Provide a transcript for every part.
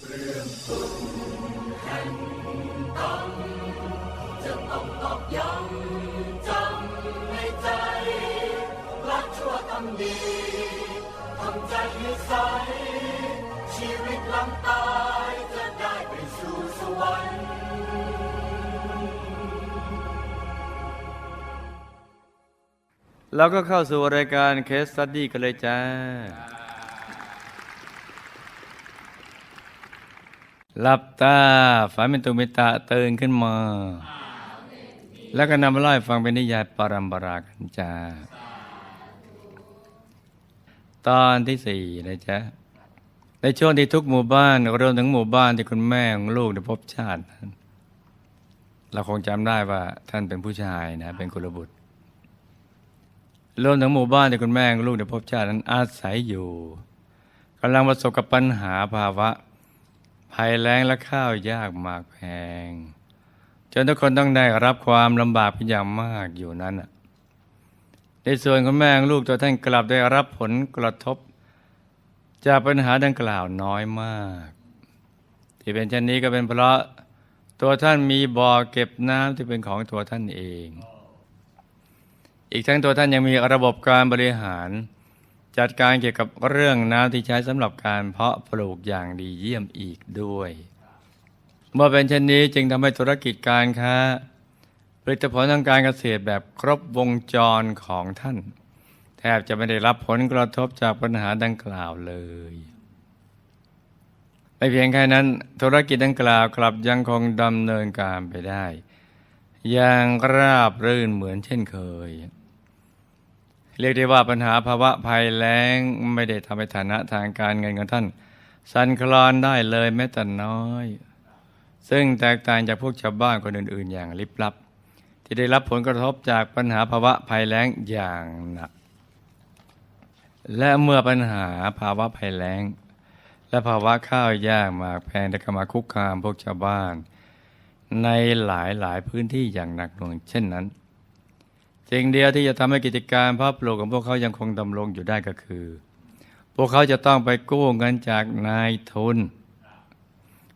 จะต้องตอกย้ำจำในใจรักชั่วทำดีทำใจให้ใส ชีวิตหลังตายจะได้ไปสู่สวรรค์เราก็เข้าสู่รายการเคส e ั u ดี้กันเลยจ้า หลับตาฝันเป็นตุมิตะตื่นขึ้นมา แล้วก็นำมาเล่าให้ฟังเป็นนิยายปรัมปรากันจ้าตอนที่สี่นะจ๊ะในช่วงที่ทุกหมู่บ้านรวมถึงหมู่บ้านที่คุณแม่ของลูกได้พบชาตินั้นเราคงจำได้ว่าท่านเป็นผู้ชายนะเป็นกุลบุตรรวมถึงหมู่บ้านที่คุณแม่ของลูกในภพชาตินั้นอาศัยอยู่กำลังประสบกับปัญหาภาวะ ภัยแล้งและข้าวยากหมากแพง จนทุกคนต้องได้รับความลำบากเป็นอย่างมากอยู่นั้นในส่วนคุณแม่งลูกตัวท่านกลับได้รับผลกระทบ จากปัญหาดังกล่าวน้อยมาก ที่เป็นเช่นนี้ก็เป็นเพราะตัวท่านมีบ่อเก็บน้ำที่เป็นของตัวท่านเอง อีกทั้งตัวท่านยังมีระบบการบริหาร จัดการเกี่ยวกับเรื่องน้ำที่ใช้สำหรับการเพาะปลูกอย่างดีเยี่ยมอีกด้วย เมื่อเป็นเช่นนี้จึงทำให้ธุรกิจการค้าผลิตผลทางการเกษตรแบบครบวงจรของท่าน แทบจะไม่ได้รับผลกระทบจากปัญหาดังกล่าวเลยไม่เพียงแค่นั้นธุรกิจดังกล่าวกลับยังคงดำเนินการไปได้ อย่างราบรื่นเหมือนเช่นเคย เรียกได้ว่าปัญหาภาวะภัยแล้งไม่ได้ทำให้ฐานะทางการเงินของท่าน สั่นคลอนได้เลยแม้แต่น้อย ซึ่งแตกต่างจากพวกชาวบ้านคนอื่น ๆ อย่างลิบลับ ที่ได้รับผลกระทบจากปัญหาภาวะภัยแล้งอย่างหนัก และเมื่อปัญหาภาวะภัยแล้ง และภาวะข้าวยากหมากแพงได้เข้ามาคุกคามพวกชาวบ้าน ในหลายหลายพื้นที่อย่างหนักหน่วงเช่นนั้น สิ่งเดียวที่จะทำให้กิจการเพาะปลูกของพวกเขายังคงดำรงอยู่ได้ก็คือ พวกเขาจะต้องไปกู้เงินจากนายทุน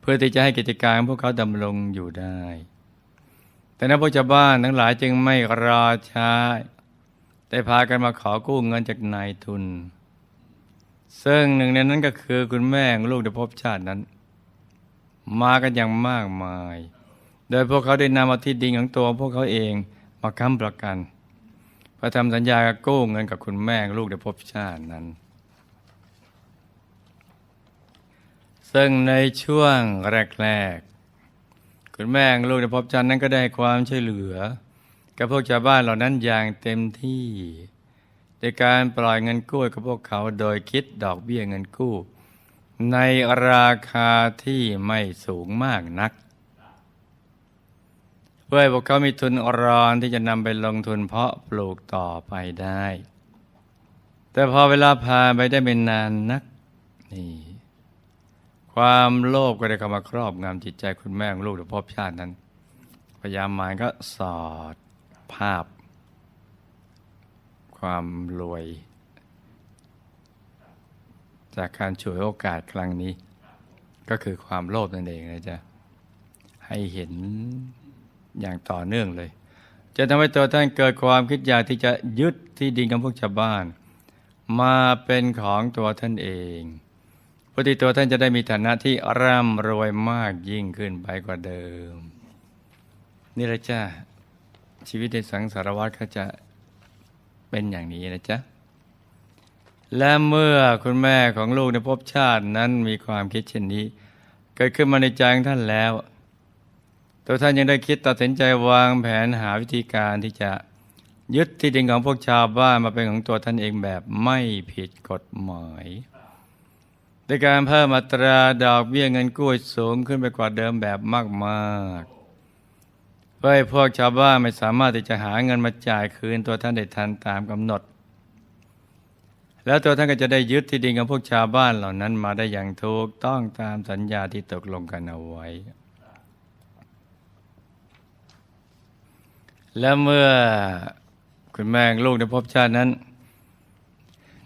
เพื่อที่จะให้กิจการของพวกเขาดำรงอยู่ได้ แต่นักพวกชาวบ้านทั้งหลายจึงไม่รอช้าได้พากันมาขอกู้เงินจากนายทุน ซึ่งหนึ่งในนั้นก็คือคุณแม่ลูกในภพชาตินั้น มากันอย่างมากมาย โดยพวกเขาได้นำเอาที่ดินของตัวพวกเขาเองมาค้ำประกัน พอทำสัญญากู้เงินกับคุณแม่ลูกในภพชาตินั้น ซึ่งในช่วงแรกๆ คุณแม่ลูกในภพชาตินั้นก็ได้ความช่วยเหลือ กับพวกชาวบ้านเหล่านั้นอย่างเต็มที่ในการปล่อยเงินกู้กับพวกเขาโดยคิดดอกเบี้ยเงินกู้ ในราคาที่ไม่สูงมากนัก เพื่อให้พวกเขามีทุนรอนที่จะนำไปลงทุนเพาะปลูกต่อไปได้ แต่พอเวลาผ่านไปได้ไม่นานนักนี่ความโลภก็ได้เข้ามาครอบงำจิตใจคุณแม่ของลูกหรือพ่อชาตินั้น พยายามมายก็สอดภาพ ความรวย จากการฉวยโอกาสครั้งนี้ ก็คือความโลภนั่นเองนะจ๊ะให้เห็น อย่างต่อเนื่องเลย จะทำให้ตัวท่านเกิดความคิดอยากที่จะยึดที่ดินของพวกชาวบ้าน มาเป็นของตัวท่านเองพอที่ตัวท่านจะได้มีฐานะที่ร่ำรวยมากยิ่งขึ้นไปกว่าเดิม นี่แหละจ้าชีวิตในสังสารวัฏเขาจะเป็นอย่างนี้นะจ๊ะและเมื่อคุณแม่ของลูกในภพชาตินั้นมีความคิดเช่นนี้ เกิดขึ้นมาในใจของท่านแล้ว ตัวท่านยังได้คิดตัดสินใจวางแผนหาวิธีการที่จะยึดที่ดินของพวกชาวบ้านมาเป็นของตัวท่านเองแบบไม่ผิดกฎหมายโดยการเพิ่มอัตราดอกเบี้ยเงินกู้สูงขึ้นไปกว่าเดิมแบบมากๆเพื่อให้พวกชาวบ้านไม่สามารถที่จะหาเงินมาจ่ายคืนตัวท่านได้ทันตามกำหนด แล้วตัวท่านก็จะได้ยึดที่ดินของพวกชาวบ้านเหล่านั้นมาได้อย่างถูกต้องตามสัญญาที่ตกลงกันเอาไว้ และเมื่อคุณแม่งลูกในภพชาตินั้น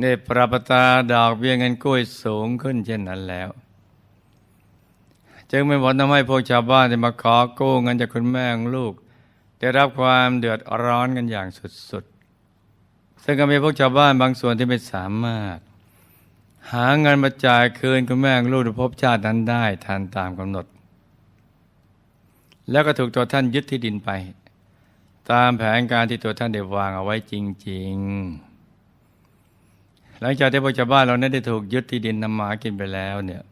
ได้ปรับตาดอกเบี้ยเงินกู้สูงขึ้นเช่นนั้นแล้ว จึงเป็นผลทำให้พวกชาวบ้านที่มาขอกู้เงินจากคุณแม่ของลูก ได้รับความเดือดร้อนกันอย่างสุดๆ ซึ่งก็มีพวกชาวบ้านบางส่วนที่ไม่สามารถ หาเงินมาจ่ายคืนคุณแม่ของลูกในภพชาตินั้นได้ทันตามกำหนด แล้วก็ถูกตัวท่านยึดที่ดินไป ตามแผนการที่ตัวท่านได้วางเอาไว้จริง ๆ หลังจากที่พวกชาวบ้านเรานั้นได้ถูกยึดที่ดินนำหมากินไปแล้วเนี่ย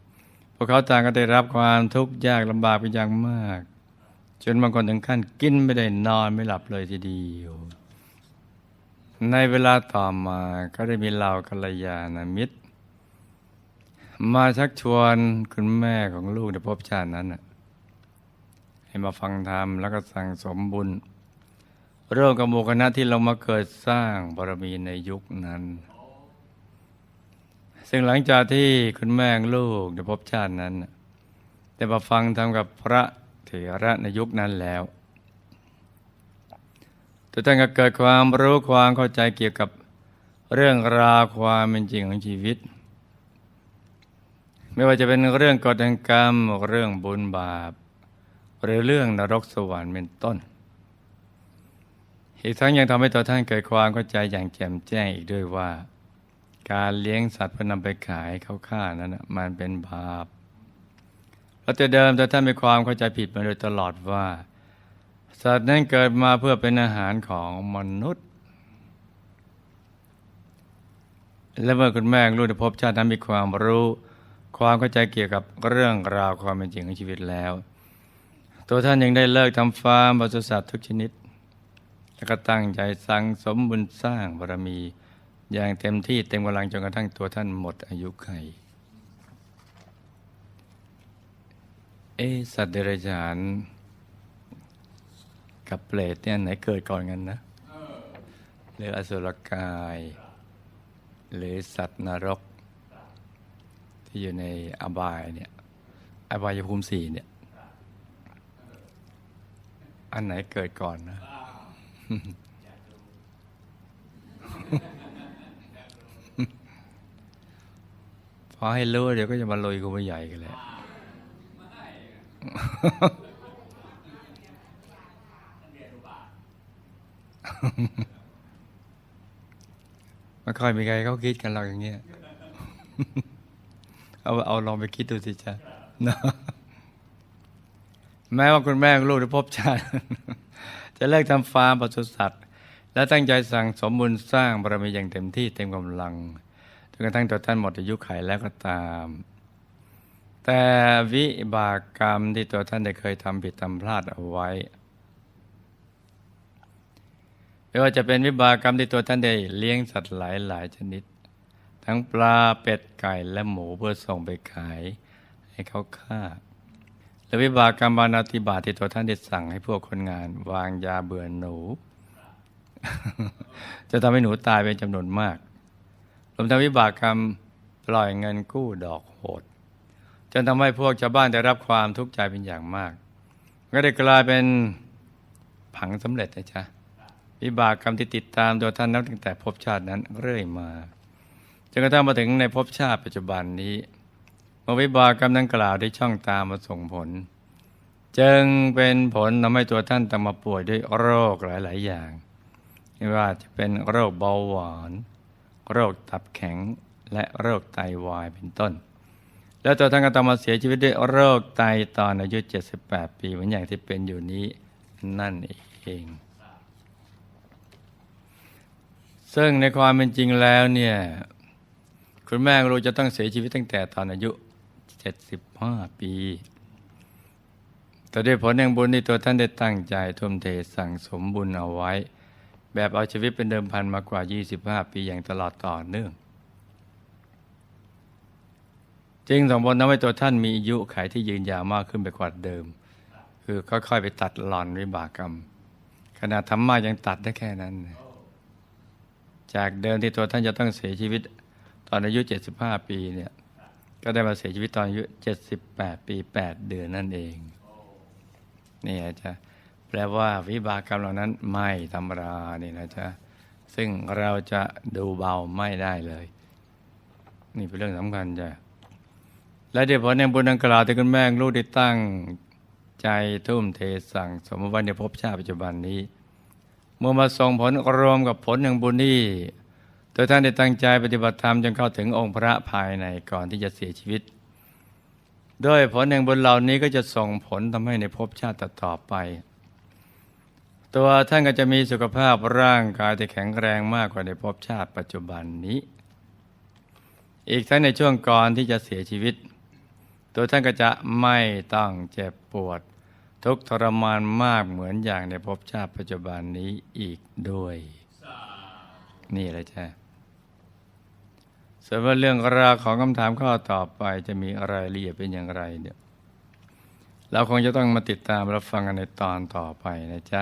พวกเขาต่างก็ได้รับความทุกข์ยากลำบากเป็นอย่างมาก จนบางคนถึงขั้นกินไม่ได้นอนไม่หลับเลยทีเดียวในเวลาต่อมาก็ได้มีเหล่ากัลยาณมิตร มาชักชวนคุณแม่ของลูกในภพชาตินั้นน่ะให้มาฟังธรรมแล้วก็สั่งสมบุญ เร่มกับหมู่คณะที่เรามาเกิดสร้างบารมีในยุคนั้น ซึ่งหลังจากที่คุณแม่งลูกในภพชาตินั้นน่ะได้มาฟังธรรมกับพระเถระในยุคนั้นแล้วตัวท่านก็เกิดความรู้ความเข้าใจเกี่ยวกับเรื่องราวความเป็นจริงของชีวิต ไม่ว่าจะเป็นเรื่องกฎแห่งกรรม เรื่องบุญบาป หรือเรื่องนรกสวรรค์เป็นต้น อีกทั้งยังทำให้ตัวท่านเกิดความเข้าใจอย่างแจ่มแจ้งอีกด้วยว่า การเลี้ยงสัตว์เพื่อนำไปขายเขาฆ่านั้นมันเป็นบาปเราแต่เดิมตัวท่านมีความเข้าใจผิดมาโดยตลอดว่า สัตว์นั้นเกิดมาเพื่อเป็นอาหารของมนุษย์ และเมื่อคุณแม่รู้ในภพชาตินั้นมีความรู้ ความเข้าใจเกี่ยวกับเรื่องราวความเป็นจริงของชีวิตแล้ว ตัวท่านยังได้เลิกทำฟาร์มปศุสัตว์ทุกชนิด แล้วก็ตั้งใจสั่งสมบุญสร้างบารมี อย่างเต็มที่เต็มกำลังจนกระทั่งตัวท่านหมดอายุไขเอะสัตว์เดรัจฉานกับเปรตเนี่ยไหนเกิดก่อนกันนะหรืออสุรกาย หรือสัตว์นรก ที่อยู่ในอบายเนี่ยอบายภูมิสี่เนี่ย อันไหนเกิดก่อนนะ พอให้รู้เดี๋ยวก็จะมาลอยกูมาใหญ่กันแหละไม่ค่อยมีใครเขาคิดกันเราอย่างเงี้ย เอาเอาลองไปคิดดูสิจ้ะนะแม้ว่าคุณแม่ลูกได้พบชาติ จะเลิกทำฟาร์มปศุสัตว์ และตั้งใจสั่งสมบุญสร้างบารมีอย่างเต็มที่เต็มกำลังจนกระทั่งตัวท่านหมดอายุขัยแล้วก็ตาม แต่วิบากกรรมที่ตัวท่านได้เคยทำผิดทำพลาดเอาไว้ไม่ว่าจะเป็นวิบากกรรมที่ตัวท่านได้เลี้ยงสัตว์หลายหลายชนิด ทั้งปลาเป็ดไก่และหมูเพื่อส่งไปขาย ให้เขาฆ่า และวิบากกรรมบานาติบาตที่ตัวท่านได้สั่งให้พวกคนงาน วางยาเบื่อหนู จะทำให้หนูตายเป็นจำนวนมากรวมทั้งวิบากกรรมปล่อยเงินกู้ดอกโหดจนทำให้พวกชาวบ้านได้รับความทุกข์ใจเป็นอย่างมาก ก็ได้กลายเป็นผังสำเร็จนะจ๊ะวิบากกรรมที่ติดตามตัวท่านนับตั้งแต่ภพชาตินั้นเรื่อยมาจนกระทั่งมาถึงในภพชาติปัจจุบันนี้ มื่อวิบากกรรมดังกล่าวได้ช่องตามมาส่งผล จึงเป็นผลทำให้ตัวท่านต้องมาป่วยด้วยโรคหลาย ๆ อย่าง ไม่ว่าจะเป็นโรคเบาหวาน โรคตับแข็งและโรคไตวายเป็นต้น แล้วตัวท่านก็ต้องมาเสียชีวิตด้วยโรคไตตอนอายุ 78 ปีเหมือนอย่างที่เป็นอยู่นี้นั่นเอง ซึ่งในความเป็นจริงแล้วเนี่ยคุณแม่รู้จะต้องเสียชีวิตตั้งแต่ตอนอายุ 75 ปี แต่ด้วยผลแห่งบุญที่ตัวท่านได้ตั้งใจทุ่มเทสั่งสมบุญเอาไว้ แบบเอาชีวิตเป็นเดิมพันมากว่า 25 ปีอย่างตลอดต่อเนื่อง จึงส่งผลทำให้ตัวท่านมีอายุขายที่ยืนยาวมากขึ้นไปกว่าเดิม คือค่อยๆไปตัดหล่อนวิบากกรรมขนาดธรรมะยังตัดได้แค่นั้น จากเดิมที่ตัวท่านจะต้องเสียชีวิตตอนอายุ 75 ปีเนี่ย ก็ได้มาเสียชีวิตตอนอายุ 78 ปี 8 เดือนนั่นเอง นี่นะจ๊ะแปลว่าวิบากกรรมเหล่านั้นไม่ธรรมดานี่นะจ๊ะซึ่งเราจะดูเบาไม่ได้เลย นี่เป็นเรื่องสำคัญจ้ะและเดี๋ยวผลแห่งบุญดังกล่าวที่คุณแม่ลูกได้ตั้งใจทุ่มเทสั่งสมไว้ในภพชาติปัจจุบันนี้ เมื่อมาส่งผลรวมกับผลแห่งบุญนี้ ยท่านได้ตั้งใจปฏิบัติธรรมจนเข้าถึงองค์พระภายในก่อนที่จะเสียชีวิตด้วยผลแห่งบุญเหล่านี้ก็จะส่งผลทำให้ในภพชาติต่อไป ตัวท่านก็จะมีสุขภาพร่างกายที่แข็งแรงมากกว่าในภพชาติปัจจุบันนี้ อีกทั้งในช่วงก่อนที่จะเสียชีวิต ตัวท่านก็จะไม่ต้องเจ็บปวด ทุกข์ทรมานมากเหมือนอย่างในภพชาติปัจจุบันนี้อีกด้วย นี่แหละจ้ะ ส่วนว่าเรื่องราวของคำถามข้อต่อไปจะมีอะไรละเอียดเป็นอย่างไรเนี่ยเราคงจะต้องมาติดตามรับฟังกันในตอนต่อไปนะจ๊ะ